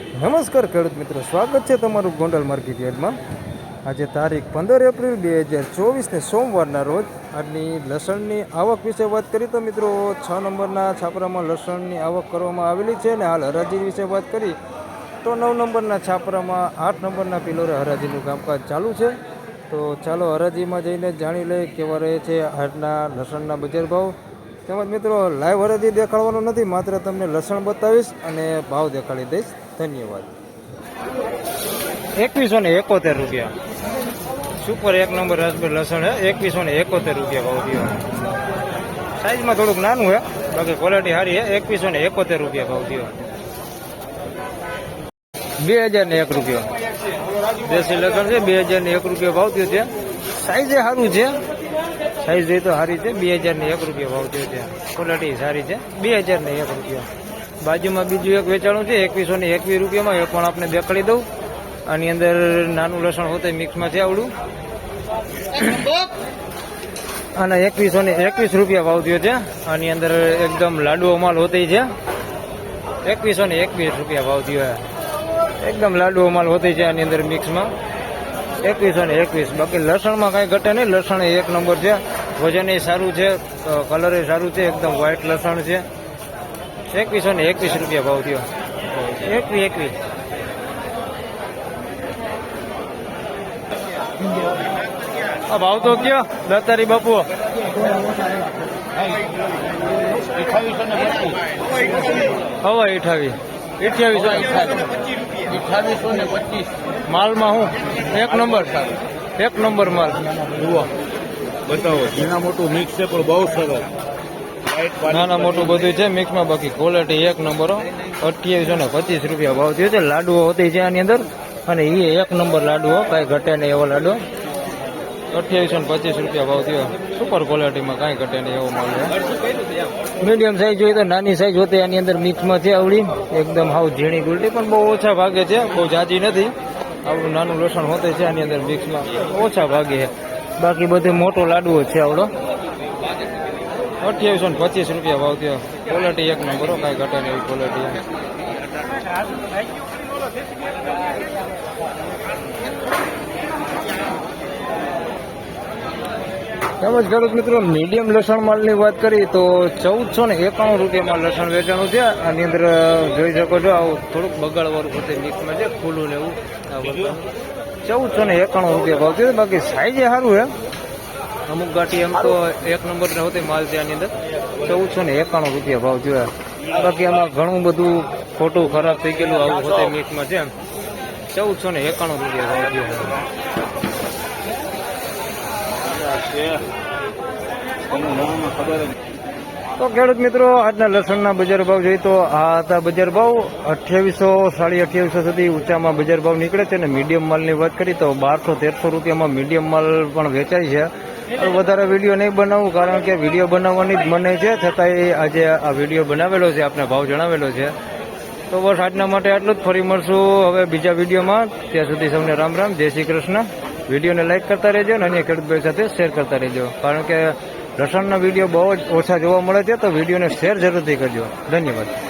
નમસ્કાર ખેડૂત મિત્રો, સ્વાગત છે તમારું ગોંડલ માર્કેટ યાર્ડમાં. આજે તારીખ પંદર એપ્રિલ બે હજાર ચોવીસને સોમવારના રોજ આજની લસણની આવક વિશે વાત કરી તો મિત્રો, છ નંબરના છાપરામાં લસણની આવક કરવામાં આવેલી છે અને હાલ હરાજી વિશે વાત કરી તો નવ નંબરના છાપરામાં આઠ નંબરના પિલોરે હરાજીનું કામકાજ ચાલુ છે. તો ચાલો હરાજીમાં જઈને જાણી લઈએ કેવા રહે છે આજના લસણના બજાર ભાવ. તેમજ મિત્રો, લાઈવ હરાજી દેખાડવાનો નથી, માત્ર તમને લસણ બતાવીશ અને ભાવ દેખાડી દઈશ. ધન્યવાદ. એકવીસો ને એકોતેર રૂપિયા. સુપર એક નંબર રાસબેર લસણ છે એકવીસો ને એકોતેર રૂપિયા ભાવ થયો. સાઈઝમાં થોડુંક નાનું છે બાકી ક્વોલિટી સારી છે એકવીસો ને એકોતેર રૂપિયા ભાવ થયો. બે હજાર ને એક રૂપિયો. દેશી લસણ છે, બે હજાર ને એક રૂપિયા ભાવ થયો છે. સાઈઝે સારું છે. સાઈઝ એ તો સારી છે, બે હજાર ને એક રૂપિયા ભાવ થયો છે. ક્વોલિટી સારી છે, બે હજાર ને એક રૂપિયા. બાજુમાં બીજું એક વેચાણું છે, એકવીસો ને એકવીસ રૂપિયામાં, એ પણ આપણે દેખાડી દઉં. આની અંદર નાનું લસણ હોતે મિક્સમાં છે આવડું. અને એકવીસો ને એકવીસ રૂપિયા ભાવ થયો છે. આની અંદર એકદમ લાડુઓ માલ હોતી છે. એકવીસો ને એકવીસ રૂપિયા ભાવ થયો એકદમ લાડુઓ માલ હોતી છે આની અંદર મિક્સમાં. એકવીસો ને એકવીસ. બાકી લસણમાં કાંઈ ઘટે નહીં. લસણ એક નંબર છે. વજન એ સારું છે. કલર એ સારું છે. એકદમ વ્હાઇટ લસણ છે. એકવીસો ને એકવીસ રૂપિયા ભાવ થયો. એકવીસ એકવીસ આ ભાવ તો કયો? દત્તારી બાપુ હવા અઠાવીસ અઠ્યાવીસો અઠાવીસો ને પચીસ. માલમાં હું? એક નંબર. એક નંબર માલ. જુઓ. બતાવો. ઝીણા મોટું મિક્સ છે પણ બહુ સરસ. નાના મોટું બધું છે મિક્સમાં બાકી ક્વોલિટી એક નંબર. અઠ્યાવીસો ને પચીસ રૂપિયા ભાવ થયો છે લાડુઓ હોતી છે આની અંદર. અને એ એક નંબર લાડુઓ કાંઈ ઘટે નહીં એવો લાડુ. અઠ્યાવીસો ને પચીસ રૂપિયા ભાવ થયો. સુપર ક્વોલિટીમાં કાંઈ ઘટે નહીં એવો માલ છે. મીડિયમ સાઈઝ જોઈએ તો નાની સાઈઝ હોતી આની અંદર મિક્સમાં છે આવડી. એકદમ હાવ ઝીણી ગુલટી પણ બહુ ઓછા ભાગે છે બહુ જાજી નથી. આવડું નાનું લસણ હોતે છે આની અંદર મિક્સમાં ઓછા ભાગે છે. બાકી બધે મોટો લાડુઓ છે આવડો. અઠ્યાવીસો ને પચીસ રૂપિયા ભાવ થયો. ક્વોલિટી એક નંબર, કાંઈ ઘટે નહીં એવી ક્વોલિટી તેમજ ખેડૂત મિત્રો મીડિયમ લસણ માલની વાત કરી તો ચૌદસો ને એકાણું રૂપિયામાં લસણ વેચાણું છે આની અંદર જોઈ શકો છો, આવું થોડુંક બગાડવાળું પોતે મિક્સમાં છે ખુલ્લું ને એવું. ચૌદસો ને એકાણું રૂપિયા ભાવ છે બાકી સાઈઝે સારું છે અમુક ગાંઠી એમ તો એક નંબર માલ ત્યાંની આની અંદર ચૌદસો ને એકાણું રૂપિયા ભાવ જોયા. બાકી આમાં ઘણું બધું ખોટું ખરાબ થઈ ગયેલું આવું હોતે મીટમાં છે ચૌદસો ને એકાણું રૂપિયા ભાવ જોયા. ખબર તો ખેડૂત મિત્રો, આજના લસણના બજાર ભાવ જોઈએ તો આ હતા બજાર ભાવ. અઠ્યાવીસો, સાડી અઠ્યાવીસો સુધી ઊંચામાં બજાર ભાવ નીકળે છે અને મીડિયમ માલની વાત કરી તો બારસો તેરસો રૂપિયામાં મીડિયમ માલ પણ વેચાય છે. વધારે વીડિયો નહીં બનાવું કારણ કે વીડિયો બનાવવાની જ મને છે. છતાંય આજે આ વીડિયો બનાવેલો છે, આપને ભાવ જણાવેલો છે. તો બસ આજના માટે આટલું જ. ફરી મળશું હવે બીજા વિડીયોમાં. ત્યાં સુધી સૌને રામ રામ. જય શ્રી કૃષ્ણ. વિડીયોને લાઇક કરતા રહેજો અને અન્ય ખેડૂતભાઈ સાથે શેર કરતા રહેજો. કારણ કે લસણના વીડિયો બહુ જ ઓછા જોવા મળે છે તો વિડીયોને શેર જરૂરથી કરજો. ધન્યવાદ.